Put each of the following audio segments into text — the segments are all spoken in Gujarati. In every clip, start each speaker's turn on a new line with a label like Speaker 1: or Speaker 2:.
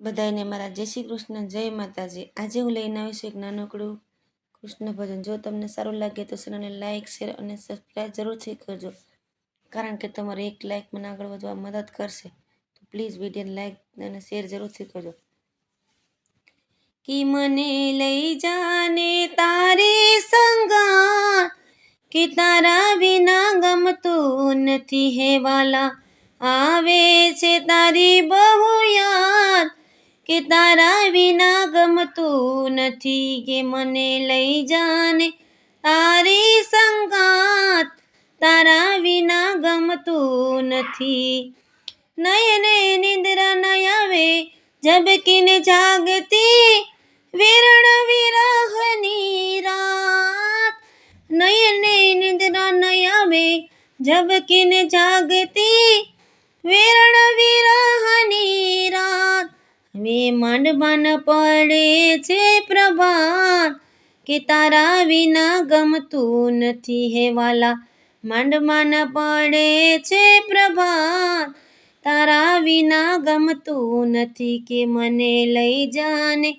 Speaker 1: બધાને મારા જય શ્રી કૃષ્ણ, જય માતાજી. આજે હું લઈને આવીશ એક નાનકડું કૃષ્ણ ભજન. જો તમને સારું લાગે તો ચેનલને લાઇક શેર અને સબસ્ક્રાઈબ જરૂરથી કરજો. કારણ કે તમારે એક લાઇક મને આગળ વધવા મદદ કરશે. તો પ્લીઝ વિડીયોને લાઇક અને શેર જરૂરથી કરજો. કી મને લઈ જાને તારી સંગા? કે તારા વિના ગમતું નથી હે વાલા? આવે છે તારી બહુ યાદ? કે તારા વિના ગમતું નથી કે મને લઈ જાને. તારી સંગાત તારા વિના ગમતું નથી. નયને નિંદ્રા ન આવે ઝબકીને જાગતી વિરણ વિરહની રાત. નયને નિંદ્રા ન આવે ઝબકીને જાગતી વિરણ વિરહની રાત હવે માંડમાં પડે છે પ્રભાત, કે તારા વિના ગમતું નથી હે વાલા. માંડમાં પડે છે પ્રભાત, તારા વિના ગમતું નથી કે મને લઈ જાને.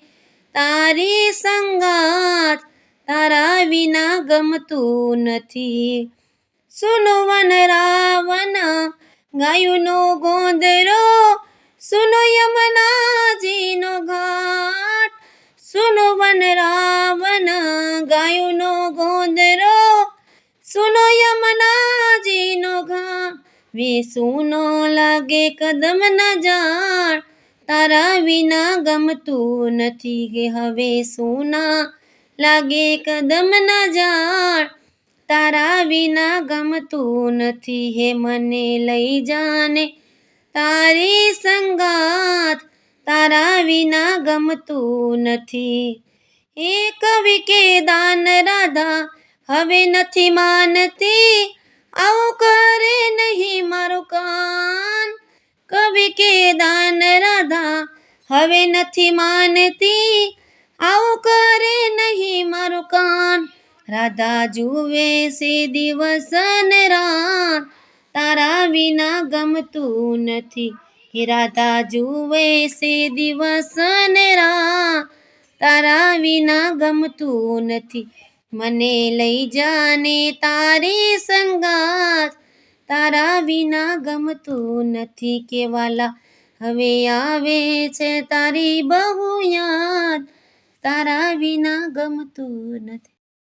Speaker 1: તારી સંગાત તારા વિના ગમતું નથી. સુનો વન રાવન ગાયુનો ગોંદરો સુનો યમુનાજીનો ઘાટ સુનો વન રાવન ગાયુંનો ગોંદરો સુનો યમુનાજીનો ઘાટ વે સુનો લાગે કદમ ન જાણ તારા વિના ગમતું નથી કે હવે સુના લાગે કદમ ન જાણ તારા વિના ગમતું નથી હે મને લઈ જાને તારી સંગાત તારા વિના ગમતું નથી. એ કવિ કે દાન રાધા હવે નથી માનતી. આવું કરે નહીં મારું કાન. કવિ કે દાન રાધા હવે નથી માનતી. આવું કરે નહીં મારું કાન. રાધા જુએ છે દિવસ ને રાત. વિના ગમતું નથી. હે રાધા, જુએ છે દિવસ ને તારા વિના ગમતું નથી. મને લઈ જાને તારી સંગાત તારા વિના ગમતું નથી કેવાલા હવે આવે છે તારી બહુ યાદ. તારા વિના ગમતું નથી.